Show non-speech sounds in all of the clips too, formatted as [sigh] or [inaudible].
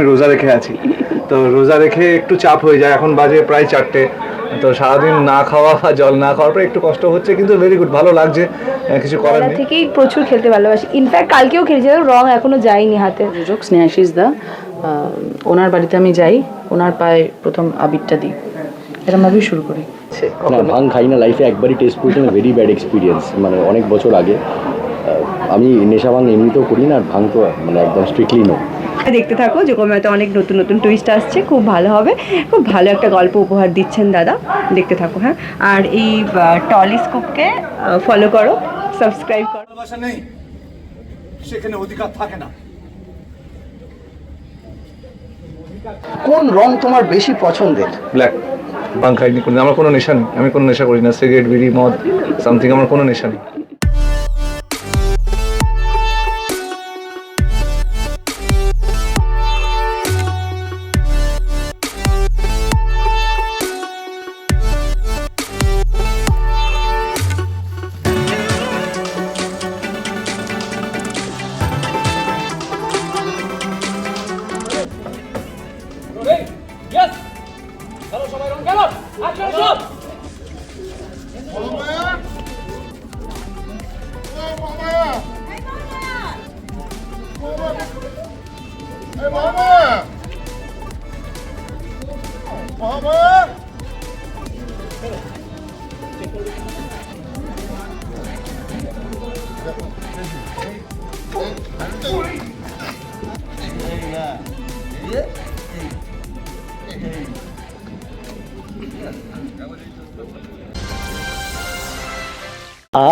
আমি রোজা রেখে আছি। তো রোজা রেখে একটু চাপ হয়ে যায়। এখন বাজে প্রায় চারটে। তো সারাদিন না খাওয়া বা জল না খাওয়ার পর একটু কষ্ট হচ্ছে কিন্তু ভেরি গুড ভালো লাগছে। কিছু করার নেই। থেকেই প্রচুর খেলতে ভালোবাসি। ইনফ্যাক্ট কালকেও খেলেছিলাম রং এখনও যায়নি হাতে। স্নেহাশিস দা ওনার বাড়িতে আমি যাই ওনার পায়ে প্রথম আবিরটা দিই। এরমভাবেই শুরু করি। না ভাং খাই না লাইফে একবারই টেস্ট করেছিলাম ভেরি ব্যাড এক্সপিরিয়েন্স মানে অনেক বছর আগে। আমি নেশা ভাং এমনিতেও করি না আর ভাং তো মানে একদম স্ট্রিক্টলি নো দেখতে থাকো যোগমায়াতে অনেক নতুন নতুন টুইস্ট আসছে খুব ভালো হবে। খুব ভালো একটা গল্প উপহার দিচ্ছেন দাদা। দেখতে থাকো হ্যাঁ। আর এই টলিস্কোপকে ফলো করো সাবস্ক্রাইব করো। ভালোবাসা নেই সেখানে অধিকার থাকে না। কোন রং তোমার বেশি পছন্দের? ব্ল্যাক বাং খাইনি আমার কোনো নেশা নেই। আমি কোনো নেশা করি না। সিগারেট বিড়ি মদ সামথিং আমার কোনো নেশা নেই।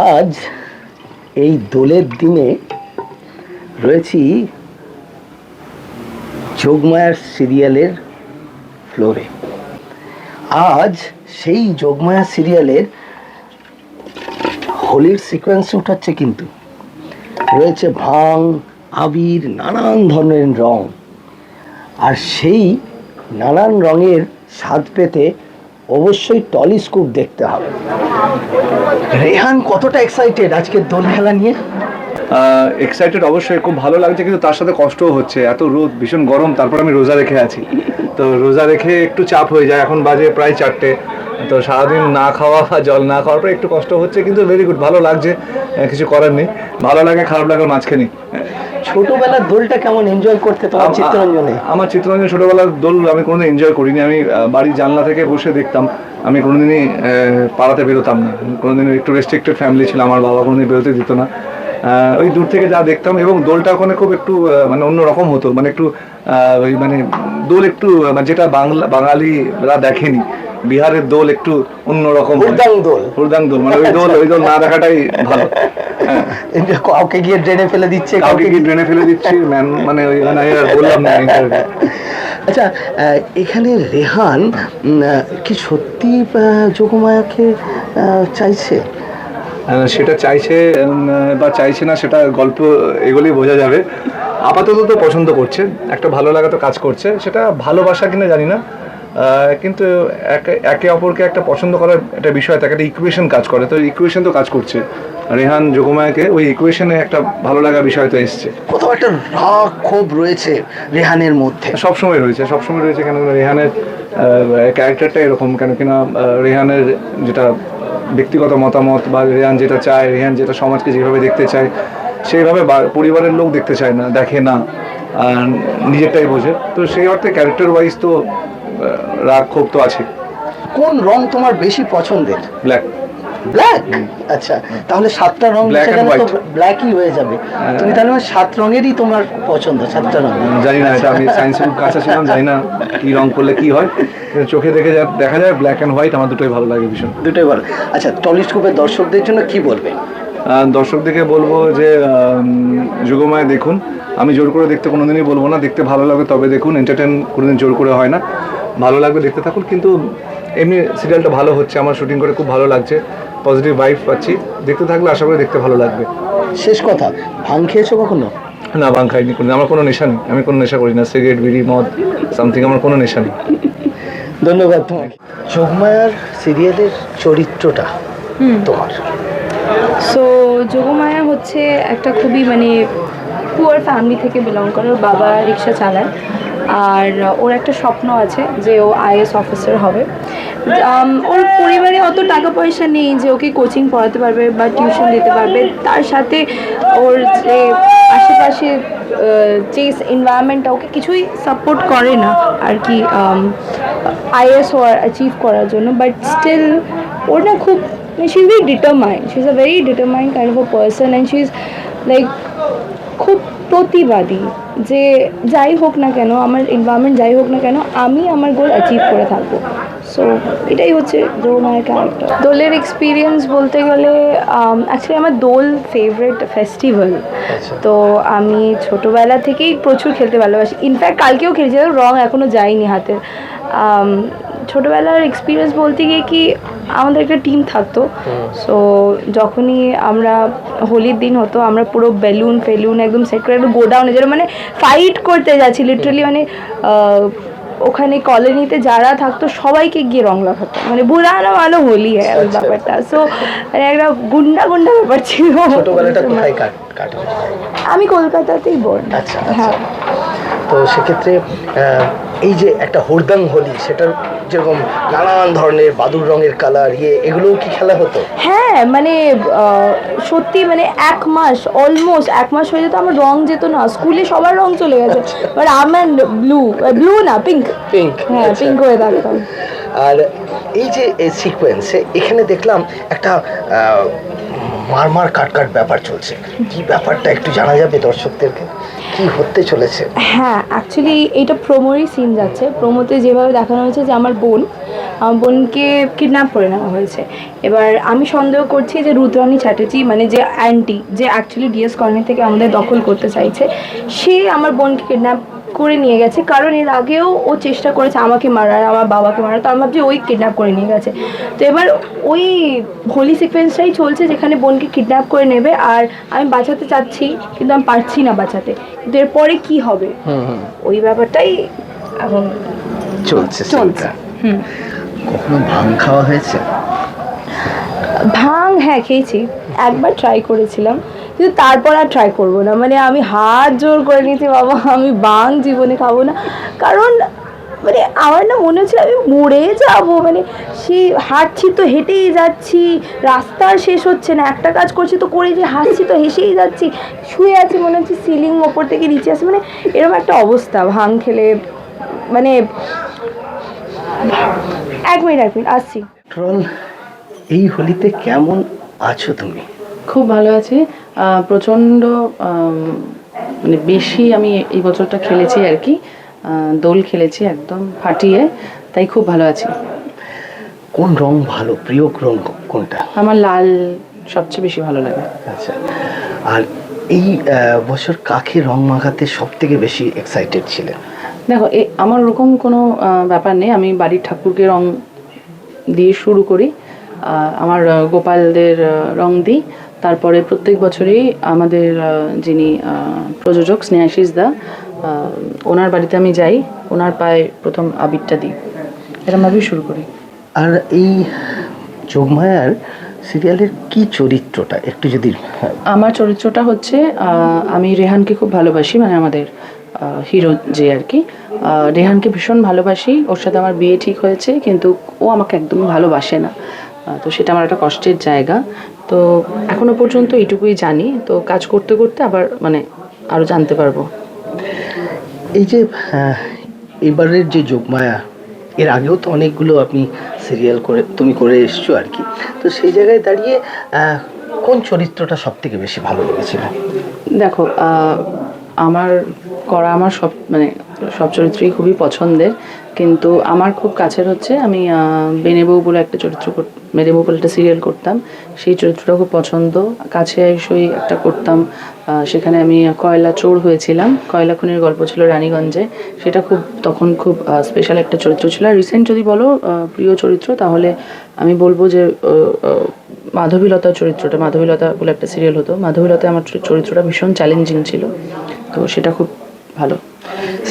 আজ এই দোলের দিনে রয়েছি যোগমায়ার সিরিয়ালের ফ্লোরে। আজ সেই যোগমায়া সিরিয়ালের হোলির সিকোয়েন্স উঠাচ্ছে কিন্তু। রয়েছে ভাং, আবির, নানান ধরনের রং। আর সেই নানান রঙের স্বাদ পেতে অবশ্যই টলিস্কোপ দেখতে হবে। রেহান কতটা এক্সাইটেড আজকের দোল খেলা নিয়ে? এক্সাইটেড অবশ্যই খুব ভালো লাগছে কিন্তু তার সাথে কষ্টও হচ্ছে। এত রোদ ভীষণ গরম তারপর আমি রোজা রেখে আছি। তো রোজা রেখে একটু চাপ হয়ে যায় এখন বাজে প্রায় চারটে। তো সারাদিন না খাওয়া বা জল না খাওয়ার পর একটু কষ্ট হচ্ছে কিন্তু ভেরি গুড ভালো লাগছে। কিছু করার নেই। ভালো লাগে খারাপ লাগার মাঝখানে। ছোটবেলার দোলটা কেমন এনজয় করতে তোমার চিত্তরঞ্জনে? আমার চিত্তরঞ্জন ছোটবেলার দোল আমি কোনোদিন এনজয় করিনি। আমি বাড়ির জানলা থেকে বসে দেখতাম। আমি কোনোদিনই পাড়াতে বেরোতাম না। কোনোদিন একটু রেস্ট্রিক্টেড ফ্যামিলি ছিল আমার বাবা কোনোদিন বেরোতে দিত না। ওই দূর থেকে যা দেখতাম এবং দোলটা ওখানে খুব একটু মানে অন্যরকম হতো মানে একটু ওই মানে দোল একটু মানে যেটা বাংলা বাঙালিরা দেখেনি বিহারের দোল একটু অন্যরকম দোল। হুড়দাং দোল মানে ওই দোল ওই দোল না দেখাটাই ভালো। হ্যাঁ। কাউকে গিয়ে ড্রেনে ফেলে দিচ্ছে কাউকে গিয়ে ড্রেনে ফেলে দিচ্ছে ম্যান মানে ওই মানে বললাম না আচ্ছা এখানে রেহান কি সত্যি যোগমায়াকে চাইছে? সেটা চাইছে বা চাইছে না সেটা গল্প এগুলোই বোঝা যাবে। আপাতত তো পছন্দ করছে একটা ভালো লাগা তো কাজ করছে সেটা ভালোবাসা কিনা জানি না। কিন্তু একে- একে অপরকে একটা পছন্দ করার একটা বিষয় থাকে একটা ইকুয়েশন কাজ করে তো ইকুয়েশন তো কাজ করছে। রেহান যোগমায়াকে ওই ইকুয়েশনে একটা ভালো লাগা বিষয় তো এসছে। কোথাও একটা রাগ ক্ষোভ রয়েছে রেহানের মধ্যে। সবসময় রয়েছে সবসময় রয়েছে কেন রেহানের ক্যারেক্টারটা এরকম কেন কিনা রেহানের যেটা ব্যক্তিগত মতামত বা রেহান যেটা চায় রেহান যেটা সমাজকে যেভাবে দেখতে চায় সেইভাবে পরিবারের লোক দেখতে চায় না দেখে না আর নিজেরটাই বোঝে। তো সেই অর্থে ক্যারেক্টার ওয়াইজ তো রাগ ক্ষোভ তো আছে কোন রং তোমার বেশি পছন্দের? ব্ল্যাক ব্ল্যাক আচ্ছা তাহলে সাতটা রং সেখানে তো ব্ল্যাকই হয়ে যাবে। তুমি তাহলে সাত রঙেরই তোমার পছন্দ সাতটা রং জানি না এটা আমি সায়েন্সের খুব কাছে ছিলাম জানি না কী রং করলে কী হয়। চোখে দেখে যা দেখা যায় ব্ল্যাক অ্যান্ড হোয়াইট আমার দুটোই ভালো লাগে ভীষণ। দুটোই ভালো। আচ্ছা টলিস্কোপের দর্শকদের জন্য কি বলবে? আহ, দর্শকদেরকে বলব যে যুগমায় দেখুন। আমি জোর করে দেখতে কোনোদিনই বলব না দেখতে ভালো লাগে তবে দেখুন এন্টারটেন কোনোদিন জোর করে হয় না। ভালো লাগবে দেখতে থাকুন কিন্তু এমনি সিরিয়ালটা ভালো হচ্ছে আমার শুটিং করে খুব ভালো লাগছে। পজিটিভ ভাইব পাচ্ছি। দেখতে থাকলে আশা করি দেখতে ভালো লাগবে। শেষ কথা ভাং খেয়েছো কখনো? না বাং খাইনি কোনো আমার কোনো নেশা নেই। আমি কোনো নেশা করি না। সিগারেট বিড়ি মদ সামথিং আমার কোনো নেশা নেই। ধন্যবাদ তোমাকে। যোগমায়ার সিরিয়ালের চরিত্রটা তোমার? সো যোগমায়া হচ্ছে একটা খুবই মানে পুয়ার ফ্যামিলি থেকে বিলং করে। বাবা রিক্সা চালায়। আর ওর একটা স্বপ্ন আছে যে ও আইএস অফিসার হবে। ওর পরিবারে অত টাকা পয়সা নেই যে ওকে কোচিং পড়াতে পারবে বা টিউশন দিতে পারবে। তার সাথে ওর যে আশেপাশে যে এনভায়রনমেন্টটা ওকে কিছুই সাপোর্ট করে না আর কি আইএস হওয়ার অ্যাচিভ করার জন্য। বাট স্টিল ওর না খুব she is very determined she is a very determined kind of a person and she is like খুব প্রতিবাদী যে যাই হোক না কেন আমার এনভায়রনমেন্ট যাই হোক না কেন আমি আমার গোল অ্যাচিভ করে থাকব। সো এটাই হচ্ছে দ্রোমায়ের ক্যারেক্টার দোলের এক্সপিরিয়েন্স বলতে গেলে অ্যাকচুয়ালি আমার দোল ফেভারিট ফেস্টিভ্যাল তো আমি ছোটোবেলা থেকেই প্রচুর খেলতে ভালোবাসি। ইনফ্যাক্ট কালকেও খেলেছিলাম রং এখনও যায়নি হাতে। ছোটোবেলার এক্সপিরিয়েন্স বলতে গিয়ে কি আমাদের একটা টিম থাকতো সো যখনই আমরা হোলির দিন হতো আমরা পুরো বেলুন ফেলুন একদম সেট করে একদম গোডাউনে যেন মানে ফাইট করতে যাচ্ছি লিটারালি মানে ওখানে কলোনিতে যারা থাকতো সবাইকে গিয়ে রং লাগাতো। মানে বুড়ানো ভালো হোলি হ্যাঁ ওই ব্যাপারটা। সো মানে একটা গুন্ডা গুন্ডা ব্যাপার ছিল। আমি কলকাতাতেই বোর্ড আচ্ছা, হ্যাঁ। তো সেক্ষেত্রে এই যে একটা হরদাং হোলি সেটার যেরকম নানান ধরনের বাদুর রঙের কালার ইয়ে এগুলোও কি খেলা হতো? হ্যাঁ মানে সত্যি মানে এক মাস অলমোস্ট এক মাস হয়ে যেত আমার রং যেত না। স্কুলে সবার রং চলে গেছে। বাট আমার ব্লু ব্লু না পিঙ্ক পিঙ্ক হ্যাঁ পিঙ্ক হয়ে থাকতাম। আর এই যে সিকোয়েন্সে এখানে দেখলাম একটা মারমার কাট কাট ব্যাপার চলছে। কি ব্যাপারটা একটু জানা যাবে দর্শকদেরকে? কি হতে চলেছে? হ্যাঁ অ্যাকচুয়ালি এটা প্রোমোরই সিন যাচ্ছে। প্রোমোতে যেভাবে দেখানো হয়েছে যে আমার বোন, আমার বোনকে কিডন্যাপ করে নেওয়া হয়েছে। এবার আমি সন্দেহ করছি যে রুদ্রাণী চ্যাটার্জি মানে যে অ্যান্টি যে অ্যাকচুয়ালি ডিএস কলোনি থেকে আমাদের দখল করতে চাইছে, সে আমার বোনকে কিডন্যাপ করে নিয়ে গেছে। কারণ এর আগেও ও চেষ্টা করেছে আমাকে মারার আমার বাবাকে মারার তো আমি ভাবছি ওই কিডন্যাপ করে নিয়ে গেছে। তো এবার ওই হোলি সিকোয়েন্সটাই চলছে যেখানে বোনকে কিডন্যাপ করে নেবে। আর আমি বাঁচাতে চাচ্ছি কিন্তু আমি পারছি না বাঁচাতে। কিন্তু এরপরে কি হবে? ওই ব্যাপারটাই এখন চলছে চলছে। কখনো ভাং খাওয়া হয়েছে? ভাং হ্যাঁ খেয়েছি। একবার ট্রাই করেছিলাম। কিন্তু তারপর আর ট্রাই করব না। মানে আমি হাত জোর করে নিয়েছি বাবা আমি বাং জীবনে খাব না। কারণ মানে আমার না মনে হচ্ছিল আমি মরে যাব। মানে সে হাঁটছি তো হেঁটেই যাচ্ছি রাস্তা আর শেষ হচ্ছে না। একটা কাজ করছি তো করে যে হাসছি তো হেসেই যাচ্ছি। শুয়ে আছি মনে হচ্ছে সিলিং ওপর থেকে নিচে আসছে। মানে এরকম একটা অবস্থা ভাং খেলে মানে এক মিনিট এক মিনিট আসছি। ট্রল এই হোলিতে কেমন আছো তুমি? খুব ভালো আছি। প্রচণ্ড মানে বেশি আমি এই বছরটা খেলেছি আর কি। দোল খেলেছি একদম ফাটিয়ে তাই খুব ভালো আছি। কোন রং ভালো? প্রিয় রং কোনটা? আমার লাল সবচেয়ে বেশি ভালো লাগে। আচ্ছা আর এই বছর কাকে রং মাখাতে সব থেকে বেশি এক্সাইটেড ছিলেন? দেখো এ আমার ওরকম কোনো ব্যাপার নেই। আমি বাড়ির ঠাকুরকে রং দিয়ে শুরু করি। আমার গোপালদের রং দিই। তারপরে প্রত্যেক বছরই আমাদের যিনি প্রযোজক স্নেহাশিস দা ওনার বাড়িতে আমি যাই ওনার পায়ে প্রথম আবিরটা দিই। এরমভাবেই শুরু করি। আর এই যোগমায়ার সিরিয়ালের কি চরিত্রটা? একটু যদি হ্যাঁ, আমার চরিত্রটা হচ্ছে আমি রেহানকে খুব ভালোবাসি মানে আমাদের হিরো যে আর কি। রেহানকে ভীষণ ভালোবাসি ওর সাথে আমার বিয়ে ঠিক হয়েছে কিন্তু ও আমাকে একদমই ভালোবাসে না। তো সেটা আমার একটা কষ্টের জায়গা। তো এখনও পর্যন্ত এইটুকুই জানি। তো কাজ করতে করতে আবার মানে আরও জানতে পারব। এই যে এবারের যে যোগমায়া এর আগেও তো অনেকগুলো আপনি সিরিয়াল করে তুমি করে এসছো আর কি। তো সেই জায়গায় দাঁড়িয়ে কোন চরিত্রটা সব থেকে বেশি ভালো লেগেছিল? দেখো আমার করা আমার সব মানে সব চরিত্রই খুবই পছন্দের। কিন্তু আমার খুব কাছের হচ্ছে, আমি বেনেবউ বলে একটা চরিত্র বেনেবউ বলে একটা সিরিয়াল করতাম। সেই চরিত্রটা খুব পছন্দ। কাছে এসেই একটা করতাম। সেখানে আমি কয়লা চোর হয়েছিলাম। কয়লা খুনের গল্প ছিল রানীগঞ্জে। সেটা খুব, তখন খুব স্পেশাল একটা চরিত্র ছিল। আর রিসেন্ট যদি বলো প্রিয় চরিত্র, তাহলে আমি বলব যে মাধবীলতার চরিত্রটা, মাধবীলতা বলে একটা সিরিয়াল হতো। মাধবীলতা আমার চরিত্রটা ভীষণ চ্যালেঞ্জিং ছিল। তো সেটা খুব ভালো।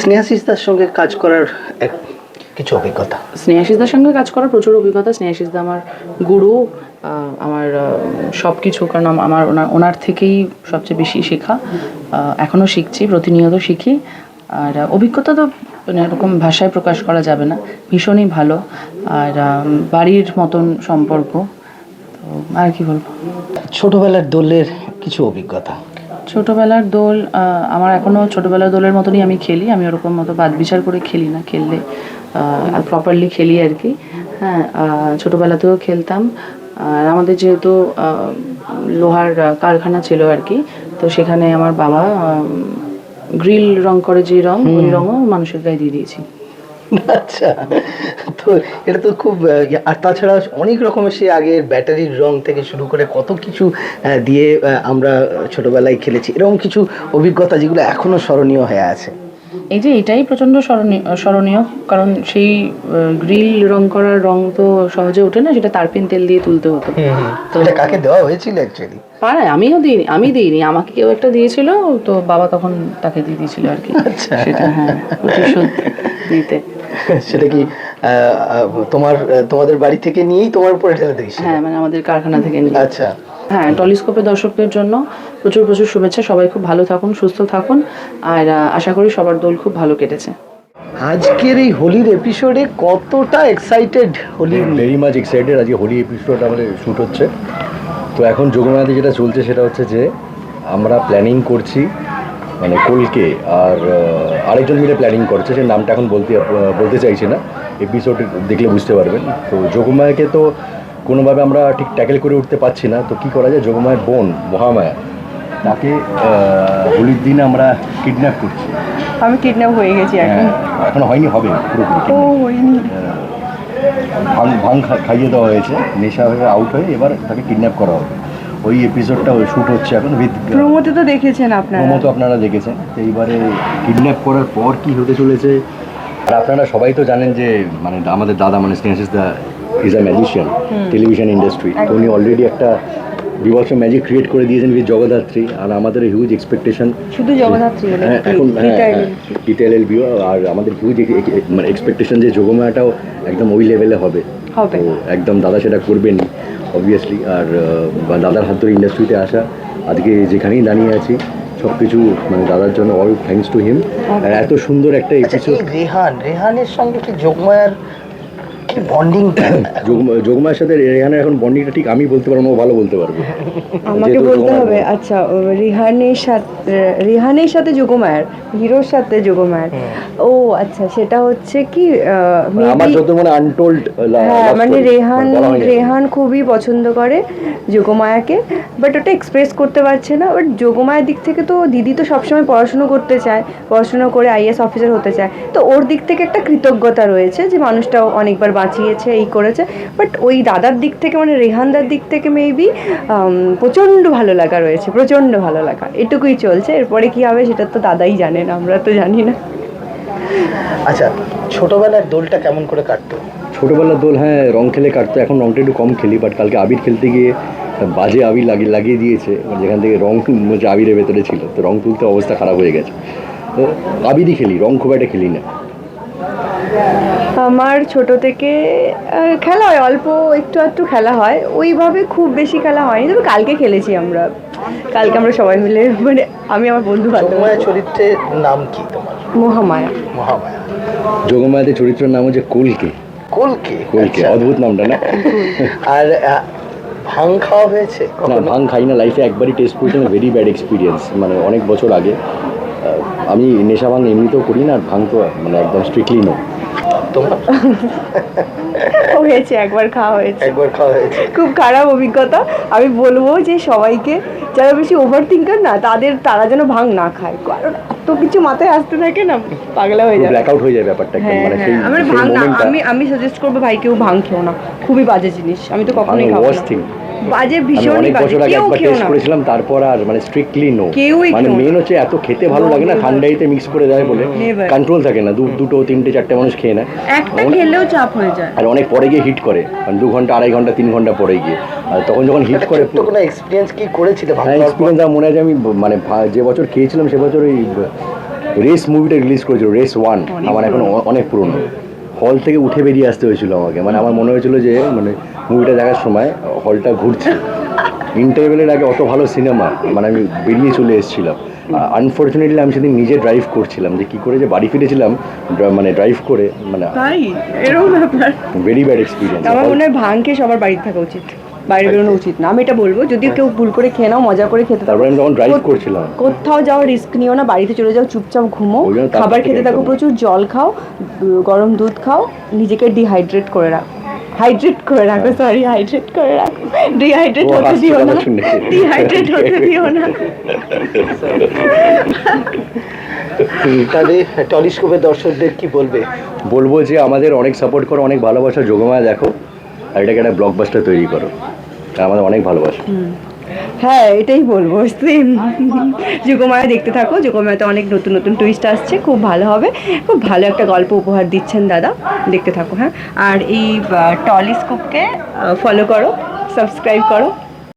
স্নেহাশিসদার সঙ্গে কাজ করার এক কিছু অভিজ্ঞতা? স্নেহাশিসদার সঙ্গে কাজ করার প্রচুর অভিজ্ঞতা। স্নেহাশিসদা আমার গুরু আমার সব কিছু কারণ আমার ওনার ওনার থেকেই সবচেয়ে বেশি শেখা। এখনও শিখছি প্রতিনিয়ত শিখি। আর অভিজ্ঞতা তো মানে এরকম ভাষায় প্রকাশ করা যাবে না। ভীষণই ভালো। আর বাড়ির মতন সম্পর্ক। তো আর কি বলব? ছোটবেলার দোলের কিছু অভিজ্ঞতা? ছোটবেলার দোল আমার এখনও ছোটবেলার দোলের মতনই আমি খেলি। আমি ওরকম মতো বাদ বিচার করে খেলি না। খেললে প্রপারলি খেলি আর কি। হ্যাঁ ছোটোবেলাতেও খেলতাম। আর আমাদের যেহেতু লোহার কারখানা ছিল আর কি তো সেখানে আমার বাবা গ্রিল রং করে যে রং ওই রঙও মানুষের গায়ে দিয়ে দিয়েছি আচ্ছা তো এটা তো খুব আর তাছাড়া অনেক রকমের সে আগের ব্যাটারির রং থেকে শুরু করে কত কিছু দিয়ে আমরা ছোটবেলায় খেলেছি। এরকম কিছু অভিজ্ঞতা যেগুলো এখনও স্মরণীয় হয়ে আছে। এই যে এটাই প্রচণ্ড স্মরণীয় স্মরণীয় কারণ সেই গ্রিল রং করার রং তো সহজে ওঠে না সেটা তারপিন তেল দিয়ে তুলতে হতো। তো এটা কাকে দেওয়া হয়েছিল অ্যাকচুয়ালি পাড়ায় আমিও দিইনি আমি দিইনি আমাকে কেউ একটা দিয়েছিল তো বাবা তখন তাকে দিয়ে দিয়েছিল আর কি। আচ্ছা। সেটা হ্যাঁ প্রতিশোধ নিতে সেটা কি তোমার তোমাদের বাড়ি থেকে নিয়েই তোমার উপরে ঢেলে দিয়েছিল? হ্যাঁ মানে আমাদের কারখানা থেকে নিয়ে। আচ্ছা। হ্যাঁ টলিস্কোপের দর্শকদের জন্য প্রচুর প্রচুর শুভেচ্ছা। সবাই খুব ভালো থাকুন সুস্থ থাকুন। আর আশা করি সবার দোল খুব ভালো কেটেছে। আজকের এই হোলির এপিসোডে কতটা excited Holi? Very much excited আজকে হোলি এপিসোড আমাদের শ্যুট হচ্ছে। তো এখন যোগমায়াতে যেটা চলছে সেটা হচ্ছে যে আমরা প্ল্যানিং করছি মানে কলকে আর আরেকজন মিলে প্ল্যানিং করছে। সে নামটা এখন বলতে বলতে চাইছি না। এপিসোড দেখলে বুঝতে পারবেন। তো যোগমায়াকে তো কোনোভাবে আমরা ঠিক ট্যাকেল করে উঠতে পারছি না। তো কি করা যায়? যোগমায়ের বোন মহামায়া। তাকে হোলির দিন আমরা কিডন্যাপ করছি। আমি কিডন্যাপ হয়ে গেছি এখন হ্যাঁ, এখনও। হয়নি হবে পুরোপুরি ও হয়নি। ভাং ভাং খাইয়ে দেওয়া হয়েছে নেশা হয়ে আউট হয়ে এবার তাকে কিডন্যাপ করা হবে। ওই এপিসোডটা ওই শুট হচ্ছে এখন উইথ প্রমোতে তো দেখেছেন আপনারা। প্রমো তো আপনারা দেখেছেন। তো এইবারে কিডন্যাপ করার পর কি হতে চলেছে? আর আপনারা সবাই তো জানেন যে মানে আমাদের দাদা মানে Snehashis da is a magician television industry তো উনি অলরেডি একটা বিভৎস ম্যাজিক ক্রিয়েট করে দিয়েছেন উইথ জগদ্ধাত্রী আর আমাদের হিউজ এক্সপেকটেশন শুধু জগদ্ধাত্রী বলে হ্যাঁ এখন ডিটেল ভিউ আর আমাদের হিউজ মানে এক্সপেকটেশন যে যোগমায়াটাও একদম ওই লেভেলে হবে। তো একদম দাদা সেটা করবেন অবভিয়াসলি আর দাদার হাত ধরে ইন্ডাস্ট্রিতে আসা আজকে যেখানেই দাঁড়িয়ে আছি সব কিছু মানে দাদার জন্য অল থ্যাঙ্কস টু হিম আর এত সুন্দর একটা আচ্ছা এপিসোড রেহান রেহানের সঙ্গে কি যোগমায়ার কি বন্ডিং [coughs] যোগমায়ের সাথে রেহানের এখন বন্ডিংটা ঠিক আমি বলতে পারব ভালো বলতে পারবে। আমাকে বলতে হবে আচ্ছা রিহানের সাথে রিহানের সাথে যোগমায়ার হিরোর সাথে যোগমায়ার ও আচ্ছা সেটা হচ্ছে কি মানে আমার যত মানে আনটোল্ড হ্যাঁ মানে রেহান রেহান খুবই পছন্দ করে যোগমায়াকে বাট ওটা এক্সপ্রেস করতে পারছে না বাট যোগমায়ার দিক থেকে তো দিদি তো সবসময় পড়াশুনো করতে চায় পড়াশুনো করে আইএস অফিসার হতে চায়। তো ওর দিক থেকে একটা কৃতজ্ঞতা রয়েছে যে মানুষটাও অনেকবার বাঁচিয়েছে এই করেছে। বাট ওই দাদার দিক থেকে মানে রেহানদার দিক থেকে মেবি প্রচণ্ড ভালো লাগা রয়েছে প্রচণ্ড ভালো লাগা। এটুকুই চলছে এরপরে কি হবে সেটা তো দাদাই জানেন আমরা তো জানি না। আচ্ছা ছোটবেলার দোলটা কেমন করে কাটতো? ছোটোবেলার দোল হ্যাঁ রং খেলে কাটতো এখন রংটা একটু কম খেলি বাট কালকে আবির খেলতে গিয়ে বাজে আবির লাগিয়ে লাগিয়ে দিয়েছে মানে যেখান থেকে রং যে আবিরের ভেতরে ছিল তো রং তুলতে অবস্থা খারাপ হয়ে গেছে। তো আবিরই খেলি রং খুব একটা খেলি না। আমার ছোট থেকে খেলা হয় অল্প একটু একটু খেলা হয়। ওইভাবে খুব বেশি খেলা হয়নি তবে কালকে খেলেছি আমরা। কালকে আমরা সবাই মিলে মানে আমি আমার বন্ধু বান্ধব। চরিত্রের নাম কি তোমার? মহামায়া। মহামায়া। যোগমায়াদের চরিত্রের নাম হচ্ছে কলকে। কলকে? কলকে আচ্ছা। অদ্ভুত নামটা না? আর ভাং খাওয়া হয়েছে না ভাং খাই না লাইফে একবারই টেস্ট করেছিলাম ভেরি ব্যাড এক্সপিরিয়েন্স মানে অনেক বছর আগে। আমি নেশা ভাং এমনিতেও করি না আর ভাং তো মানে একদম স্ট্রিক্টলি নো তোমার? হয়েছে একবার খাওয়া হয়েছে। একবার খাওয়া হয়েছে। খুব খারাপ অভিজ্ঞতা। আমি বলব যে সবাইকে যারা বেশি ওভার থিঙ্কার না তাদের তারা যেন ভাং না খায়। কারণ এত কিছু মাথায় আসতে থাকে না পাগলা হয়ে যায় ব্ল্যাক আউট হয়ে যায় ব্যাপারটা একদম হ্যাঁ মানে সেই হ্যাঁ আমার ভাঙ না আমি আমি সাজেস্ট করব ভাই কেউ ভাঙ খেও না। খুবই বাজে জিনিস। আমি তো কখনোই খাব না। বাজে আমি ভীষণই বাজে। কেউ খেও না। করেছিলাম তারপর আর মানে স্ট্রিক্টলি নো কেউই মানে মেন হচ্ছে এত খেতে ভালো লাগে না ঠান্ডাইতে মিক্স করে দেয় বলে। কন্ট্রোল থাকে না দুটো তিনটে চারটে মানুষ খেয়ে নেয়। একটা খেলেও চাপ হয়ে যায়। আর অনেক পরে গিয়ে হিট করে মানে দু ঘণ্টা আড়াই ঘণ্টা তিন ঘণ্টা পরে গিয়ে। আর তখন যখন হিট করে কোনো এক্সপিরিয়েন্স কি করেছিলে হ্যাঁ? এক্সপিরিয়েন্স আমার মনে আছে আমি মানে যে বছর খেয়েছিলাম সে বছর ওই রেস মুভিটা রিলিজ করেছিল রেস ওয়ান আমার এখন অনেক পুরনো। হল থেকে উঠে বেরিয়ে আসতে হয়েছিল আমাকে। মানে আমার মনে হয়েছিল যে মানে মুভিটা দেখার সময় হলটা ঘুরছে। ইন্টারভেলের আগে অত ভালো সিনেমা মানে আমি বেরিয়ে চলে এসেছিলাম। আনফর্চুনেটলি আমি সেদিন নিজে ড্রাইভ করছিলাম যে কী করে যে বাড়ি ফিরেছিলাম মানে ড্রাইভ করে মানে তাই? এরকম ব্যাপার ভেরি ব্যাড এক্সপিরিয়েন্স আমার মনে হয় ভাঙ খেয়ে সবার বাড়িতে থাকা উচিত। বাইরে বেরোনো উচিত না। আমি এটা বলব যদি কেউ ভুল করে খেয়ে নাও মজা করে খেতে তারপরে আমি তখন ড্রাইভ করছিলাম। কোথাও যাওয়ার রিস্ক নিও না বাড়িতে চলে যাও চুপচাপ ঘুমো। খাবার খেতে থাকো প্রচুর জল খাও গরম দুধ খাও নিজেকে ডিহাইড্রেট করে রাখো। হাইড্রেট করে রাখো সরি হাইড্রেট করে রাখো ডিহাইড্রেট হতে দিও না। ডিহাইড্রেট হতে দিও না। তাহলে টলিস্কোপের দর্শকদের কি বলবে? বলব যে আমাদের অনেক সাপোর্ট করো অনেক ভালোবাসা। যোগমায়া দেখো আর এটাকে একটা ব্লকবাস্টার তৈরি করো। আমাদের অনেক ভালোবাসা। হ্যাঁ এটাই বলব। সেম যুগমায়া দেখতে থাকো। যুগমায়াতে অনেক নতুন নতুন টুইস্ট আসছে। খুব ভালো হবে। খুব ভালো একটা গল্প উপহার দিচ্ছেন দাদা। দেখতে থাকো হ্যাঁ। আর এই টলিস্কোপকে ফলো করো সাবস্ক্রাইব করো।